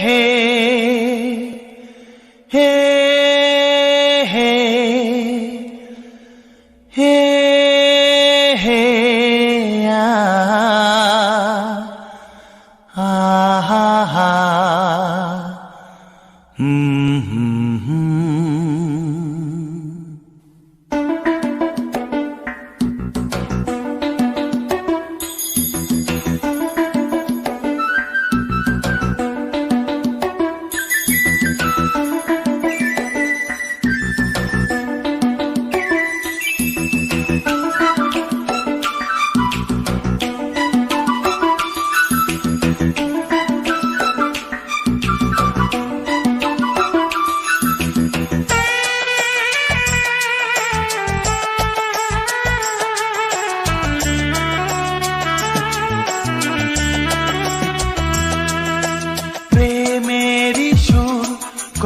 हे हे हे हे हे आ आ हा हा mm -hmm.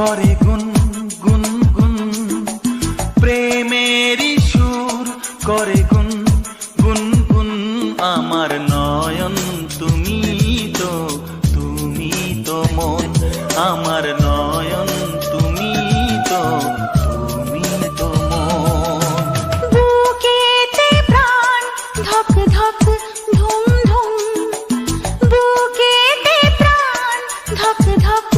করে গুন গুন গুন। প্রেমেরই সুর করে গুন গুন গুন। আমার নয়ন, তুমি তো তুমি তো মন। আমার নয়ন, তুমি তো ধক ধক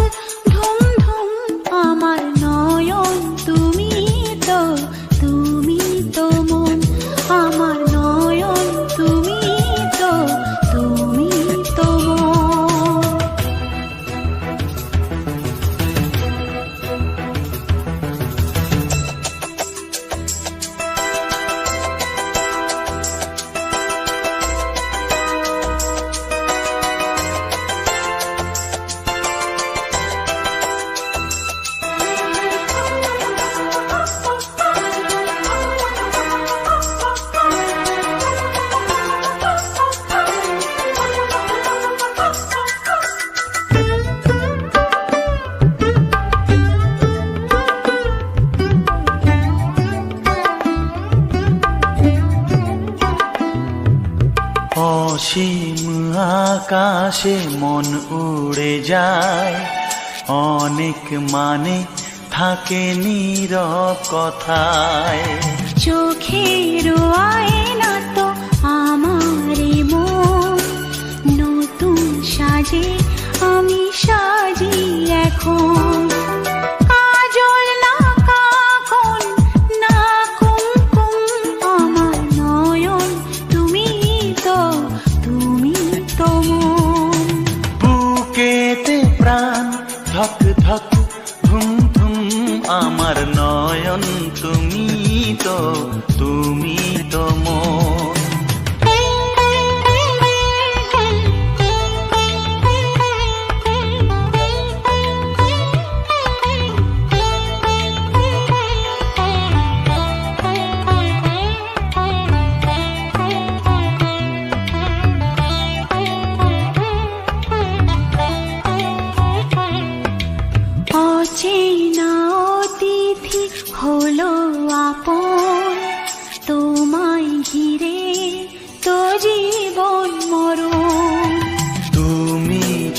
অসীম আকাশে মন উড়ে যায়। অনেক মানে থাকে নির কথায় চোখের আয়না তো আমার মন। নতুন সাজে ধক ধুম ধুম আমার নয়ন তুমি তো তুমি তো মন।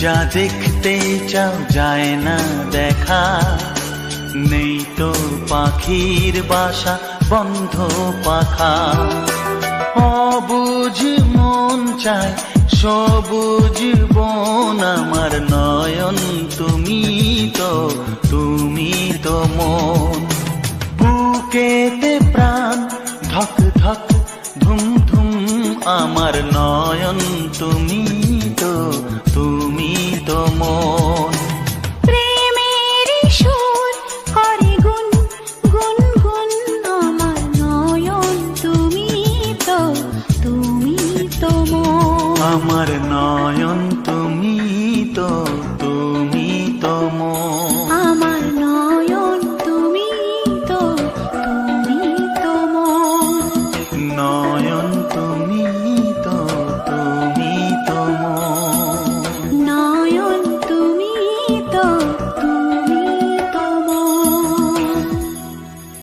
যা দেখতে চাও যায় না দেখা। নেই তো পাখির বাসা, বন্ধ পাখা। অবুঝ মন চায় সবুজ বন আমার নয়ন, তুমি তো তুমি তো মন। বুকেতে প্রাণ, ধক ধক, ধুম ধুম আমার নয়ন, তুমি তো, তুমি মন। প্রেমের সুর করে গুন গুন গুন আমার নয়ন। তুমি তো তুমি তো মন। আমার নয়ন